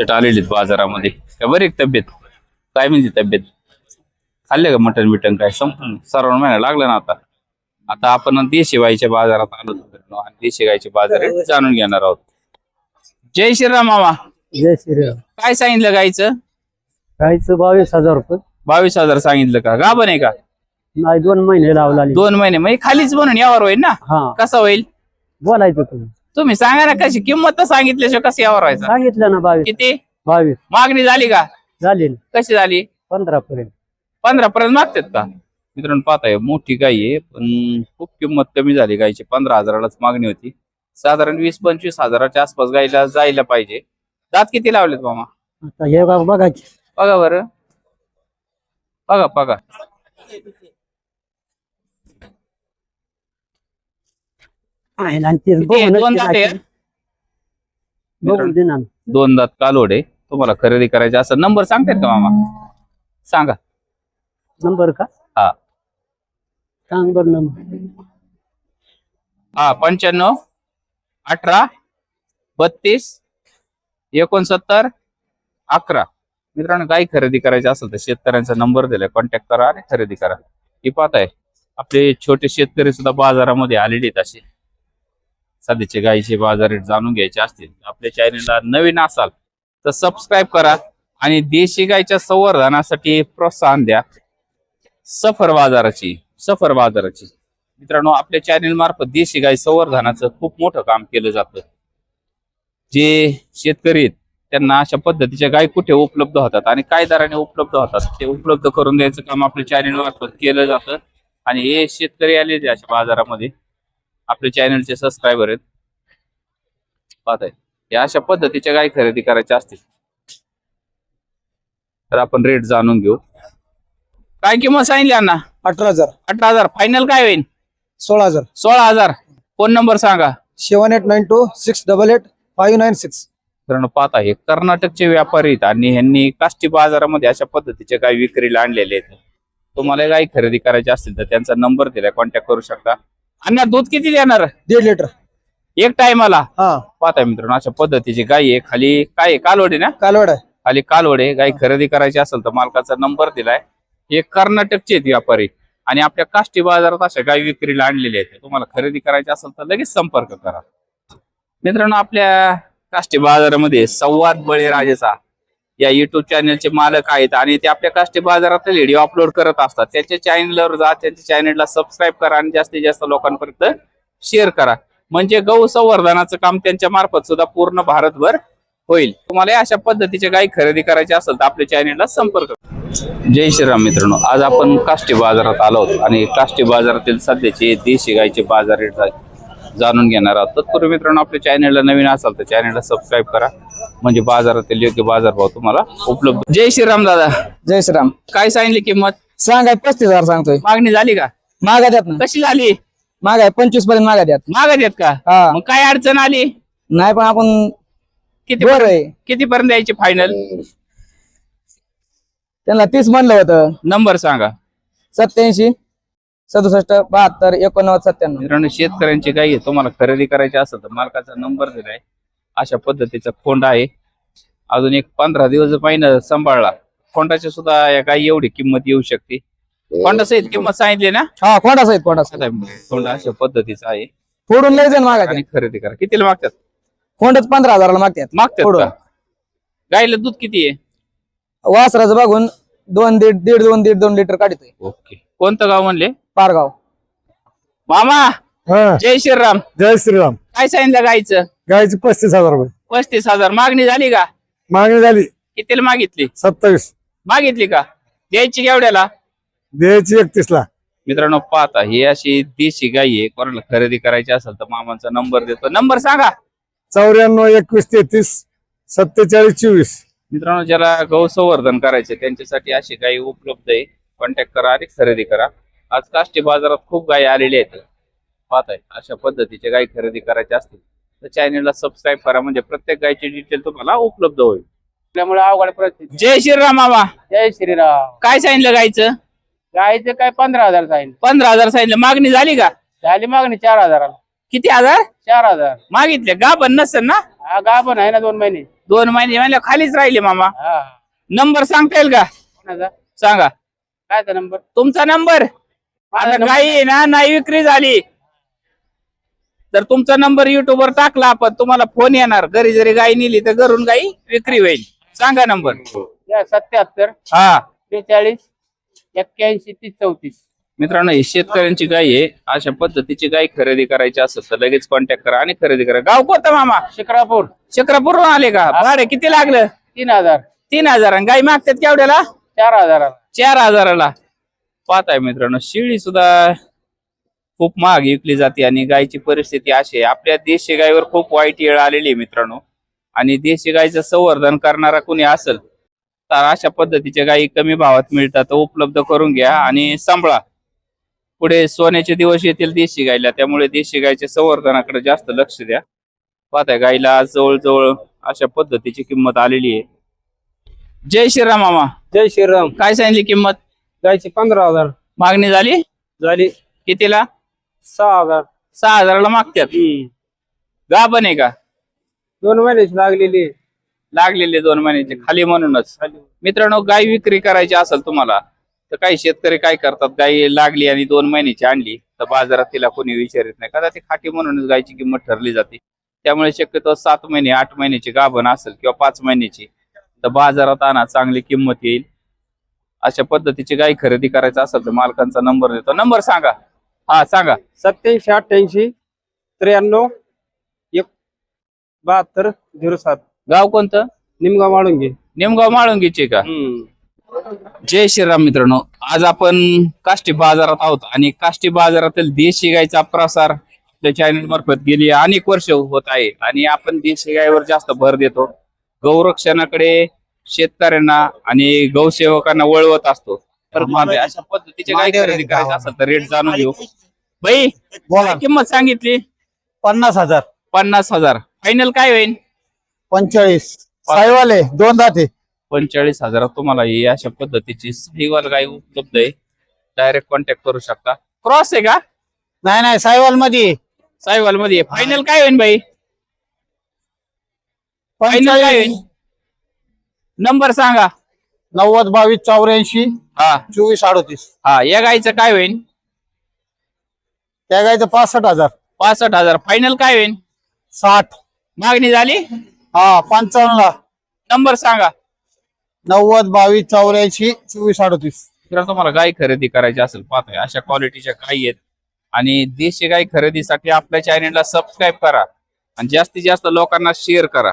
चट आलेली बाजारामध्ये. काय बरी तब्येत? काय म्हणते तब्येत? खाल्ले का मटन बिटन काय? संपूर्ण सर्व महिना लागला ना आता. आता आपण देशी गाईच्या बाजारात आलो आणि देशी गाईचे बाजार आहे जाणून घेणार आहोत. जय श्रीराम मामा. जय श्रीराम. काय सांगितलं गाईचं? गाईचं बावीस हजार रुपये. बावीस हजार सांगितलं का? गाभण आहे का? नाही दोन महिने लावला दोन महिने. म्हणजे खालीच बनून यावर होईल ना? हा. कसा होईल? बोलायचं तुम्ही. तुम्ही सांगा ना कशी किंमत तर सांगितल्याशिवाय कसं यावर व्हायचं सांगितलं ना बावीस. किती? बावीस. मागणी झाली का? झाली ना. कशी झाली? पंधरा पर्यंत पंधरा पर्यंत मागतात का? मित्रांनो पाहताय मोठी गाय आहे पण खूप किंमत कमी झाली. गायची पंधरा हजारालाच मागणी होती. साधारण वीस पंचवीस हजाराच्या आसपास गायला जायला पाहिजे. दात किती लावलेत मामा? आता हे बघा बघायचे बघा बरं. बघा बघा. आहे ना, आणि ते किती आहे? बघूनच दोन दात आहे? आहे. बघून दे ना. दोन दात कालोड. तुम्हाला खरेदी करायचे असं नंबर सांगतायत का मामा? सांगा. नंबर का? हा. सांग बर नंबर. हा पंच्याण्णव अठरा बत्तीस एकोणसत्तर अकरा. मित्रांनो काही खरेदी करायची असेल तर शेतकऱ्यांचा नंबर दिलाय. कॉन्टॅक्ट करा आणि खरेदी करा. ही पाहताय. आपले छोटे शेतकरी सुद्धा बाजारामध्ये आलेले आहेत असे. सध्याचे गायीचे बाजार रेट जाणून घ्यायचे असतील. आपल्या चॅनलला नवीन असाल तर सबस्क्राईब करा आणि देशी गायच्या संवर्धनासाठी प्रोत्साहन द्या. सफर बाजाराची सफर बाजाराची. मित्रांनो आपल्या चॅनेल मार्फत देशी गाय संवर्धनाचं खूप मोठं काम केलं जातं. जे शेतकरी आहेत त्यांना अशा पद्धतीच्या गाय कुठे उपलब्ध होतात आणि काय दराने उपलब्ध होतात ते उपलब्ध करून द्यायचं काम आपल्या चॅनेल मार्फत केलं जातं. आणि हे शेतकरी आले अशा बाजारामध्ये. आपल्या चॅनलचे सबस्क्रायबर आहेत. पाहत आहे या अशा पद्धतीच्या गाय खरेदी करायच्या असतील. तर आपण रेट जाणून घेऊ. काय किंमत सांगितली अण्णा? अठरा हजार. अठरा हजार. फायनल काय होईल? सोळा हजार. सोळा हजार. फोन नंबर सांगा. Seven eight nine two six double eight five nine six. मित्रांनो पाहता हे कर्नाटकचे व्यापारी आहेत आणि ह्यांनी काष्टी बाजारामध्ये अशा पद्धतीचे गाय विक्रीला आणलेले आहेत. तुम्हाला गाय खरेदी करायची असतील तर त्यांचा नंबर दिलाय कॉन्टॅक्ट करू शकता. आणि दूध किती देणार? दीड लिटर. एक टायमाला? हा. पाहताय मित्रांनो अशा पद्धतीची गाय आहे. खाली काय आहे? कालवड ना? कालवड आहे. खाली कालवड गाय खरेदी करायची असेल तर मालकाचा नंबर दिलाय. हे कर्नाटकचे आहेत व्यापारी. आणि आपल्या काष्टी बाजारात अशा गाय विक्रीला आणलेले आहेत. तुम्हाला खरेदी करायची असेल तर लगेच संपर्क करा. मित्रांनो आपल्या काष्टी बाजारामध्ये संवाद बळीराजाचा या युट्यूब चॅनलचे मालक आहेत आणि ते आपल्या काष्टी बाजारातील व्हिडिओ अपलोड करत असतात. त्यांच्या चॅनलवर जा त्यांच्या चॅनलला सबस्क्राईब करा आणि जास्तीत जास्त लोकांपर्यंत शेअर करा. म्हणजे गौ संवर्धनाचं काम त्यांच्या मार्फत सुद्धा पूर्ण भारतभर होईल. तुम्हाला अशा पद्धतीचे गाय खरेदी करायची असेल तर आपल्या चॅनलला संपर्क जय श्रीराम मित्रांनो आज आपण काष्टी बाजारात आलो आणि काष्टी बाजारातील सध्याचे देशी गायचे बाजार रेट जा- जाणून घेणार आहोत. तत्पूर्वी मित्रांनो आपल्या चॅनलला नवीन असाल तर चॅनलला सबस्क्राईब करा. म्हणजे बाजारातील योग्य बाजारभाव तुम्हाला उपलब्ध. जय श्रीराम दादा. जय श्रीराम. काय सांगितली किंमत? सांगाय पस्तीस हजार सांगतोय. मागणी झाली का? मागा द्यात ना. कशी झाली? मागाय पंचवीसपर्यंत मागा द्यात मागत येत का? हा. मग काय अडचण आली? नाही पण आपण किती बरं आहे. किती पर्यंत द्यायची फायनल त्यांना तीस म्हणलं होतं. नंबर सांगा. सत्याऐंशी. सदुसष्ट बहात्तर एकोणनव्वद सत्त्याण्णव. मित्रांनो शेतकऱ्यांची गाई आहे. तुम्हाला खरेदी करायची असेल तर मालकाचा नंबर दिलाय. अशा पद्धतीचा खोंड आहे. अजून एक पंधरा दिवस महिना सांभाळला. खोंडाची सुद्धा या गाई एवढी किंमत येऊ शकते. खोंडा सहित किंमत सांगितली ना? हा कोणता सहित आता खोंड अशा पद्धतीचा आहे. फोडून लय जण मागा आणि खरेदी करा. कितीला मागतात? कोंडच पंधरा हजाराला मागतात. मागतात फोडून. का गाईला दूध किती आहे? वासराचं बघून दोन दीड दीड दोन दीड दोन लिटर काढतोय. ओके. कोणतं गाव म्हणले? पारगाव. मामा हा. जय श्रीराम. जय श्रीराम. काय सांगितलं गाईचं? गायची पस्तीस हजार रुपये. पस्तीस हजार. मागणी झाली का? मागणी झाली. कितीला मागितली? सत्तावीस. मागितली का? द्यायची केवढ्याला द्यायची एकतीस ला मित्रांनो पाहता ही अशी देशी गाई आहे. कोणाला खरेदी करायची असेल तर मामाचा नंबर देतो. नंबर सांगा. चौऱ्याण्णव एकवीस तेहतीस सत्तेचाळीस चोवीस. मित्रांनो ज्याला गौ संवर्धन करायचे त्यांच्यासाठी अशी गाई उपलब्ध आहे. कॉन्टॅक्ट करा आणि खरेदी करा. आज काष्टी बाजारात खूप गायी आलेल्या आहेत. पाहताय अशा पद्धतीचे गायी खरेदी करायचे असतील तर चॅनलला सबस्क्राईब करा. म्हणजे प्रत्येक गायची डिटेल तुम्हाला उपलब्ध होईल. त्यामुळे अवघड परिस्थिती जय श्रीराम मामा. जय श्रीराम. काय सांगितलं गायचं? गायचं काय पंधरा हजार जाईल पंधरा हजार सांगितलं. मागणी झाली का? झाली मागणी चार हजाराला. किती हजार? चार हजार. मागितले. का पण नसेल ना? हा गा पण आहे ना दोन महिने. दोन महिने. म्हणलं खालीच राहिले मामा. हा. नंबर सांगता येईल का? कोणाचा? सांगा. काय नंबर? तुमचा नंबर? आता आहे ना नाही विक्री झाली. तर तुमचा नंबर युट्यूबवर टाकला आपण तुम्हाला फोन येणार. घरी जरी गाई नेली तर घरून गाई विक्री होईल. सांगा नंबर. सत्याहत्तर हा. बेचाळीस एक्क्याऐंशी तीस चौतीस. मित्रांनो ही शेतकऱ्यांची गाय आहे. अशा पद्धतीची गाय खरेदी करायची असेल तर लगेच कॉन्टॅक्ट करा आणि खरेदी करा. गाव कोणतं मामा? शिक्रापूर चक्रपूरहून आले का? भाडे किती लागलं? तीन हजार. तीन हजार. आणि गाय मागतात केवढ्याला? चार हजाराला. चार हजाराला. पाहताय मित्रांनो शिळी सुद्धा खूप महाग विकली जाते आणि गायची परिस्थिती अशी आहे. आपल्या देशी गायीवर खूप वाईट वेळ आलेली आहे मित्रांनो. आणि देशी गायीचं संवर्धन करणारा कोणी असेल तर अशा पद्धतीच्या गायी कमी भावात मिळतात. उपलब्ध करून घ्या आणि सांभाळा. पुढे सोन्याचे दिवस येतील देशी गायला त्यामुळे देशी गायच्या संवर्धनाकडे जास्त लक्ष द्या. पाहताय गायीला जवळजवळ अशा पद्धतीची किंमत आलेली आहे. जय श्रीराम मामा. जय श्रीराम. काय सांगितली किंमत? जायचे पंधरा हजार. मागणी झाली? झाली. कितीला? सहा हजार. सहा हजाराला मागतात गाभण आहे का? दोन महिन्याची लागलेली. लागलेले दोन महिन्याचे. खाली म्हणूनच. मित्रांनो गाय विक्री करायची असेल तुम्हाला तर काही शेतकरी काय करतात? गाय लागली आणि दोन महिन्याची आणली तर बाजारात तिला कोणी विचारित नाही. कारण ती खाटी म्हणूनच गायची किंमत ठरली जाते. त्यामुळे शक्यतो सात महिने आठ महिन्याची गाभण असेल किंवा पाच महिन्याची तर बाजारात आणा चांगली किंमत येईल. अशा पद्धतीची गाय खरेदी करायचं असेल तर मालकांचा नंबर देतो. नंबर सांगा. हा सांगा. सत्याऐंशी अठ्ठ्याऐंशी त्र्याण्णव एक बहात्तर झिरो सात. गाव कोणतं? निमगाव घे नेमगाव माळुंगीचे का? जय श्रीराम मित्रांनो. आज आपण काष्टी बाजारात आहोत आणि काष्टी बाजारातील देशी गायचा प्रसार आपल्या चॅनल मार्फत गेली अनेक वर्ष होत आहे आणि आपण देशी गायवर जास्त भर देतो. गौरक्षणाकडे शेतकऱ्यांना आणि गौसेवकांना वळवत असतो. तर मग अशा पद्धतीचे गाय खरेदी करायचं असेल तर रेट जाणून घेऊ. बाई काय किंमत सांगितली? पन्नास हजार. पन्नास हजार. फायनल काय होईल पंचेचाळीस. साईवाले दोन दाते. पंचेचाळीस हजारात तुम्हाला ही अशा पद्धतीची साहिवाल गाय उपलब्ध आहे. डायरेक्ट कॉन्टॅक्ट करू शकता. क्रॉस आहे का? नाही नाही साईवाल मध्ये साहिवाल मध्ये फायनल काय होईल बाई? फायनल काय होईल नंबर सांगा. नव्वद बावीस चौऱ्याऐंशी हा. चोवीस अडोतीस. हा या गायचं काय होईल त्या गायचं पासष्ट हजार. पासष्ट हजार. फायनल काय होईल साठ. मागणी झाली? हा पंचावन्न ला नंबर सांगा. नव्वद बावीस चौऱ्याऐंशी चोवीस अडोतीस. जर तुम्हाला गाय खरेदी करायची असेल पाहताय. अशा क्वालिटीच्या गायी आहेत. आणि देशी गाय खरेदीसाठी आपल्या चॅनेलला सबस्क्राईब करा. आणि जास्तीत जास्त लोकांना शेअर करा.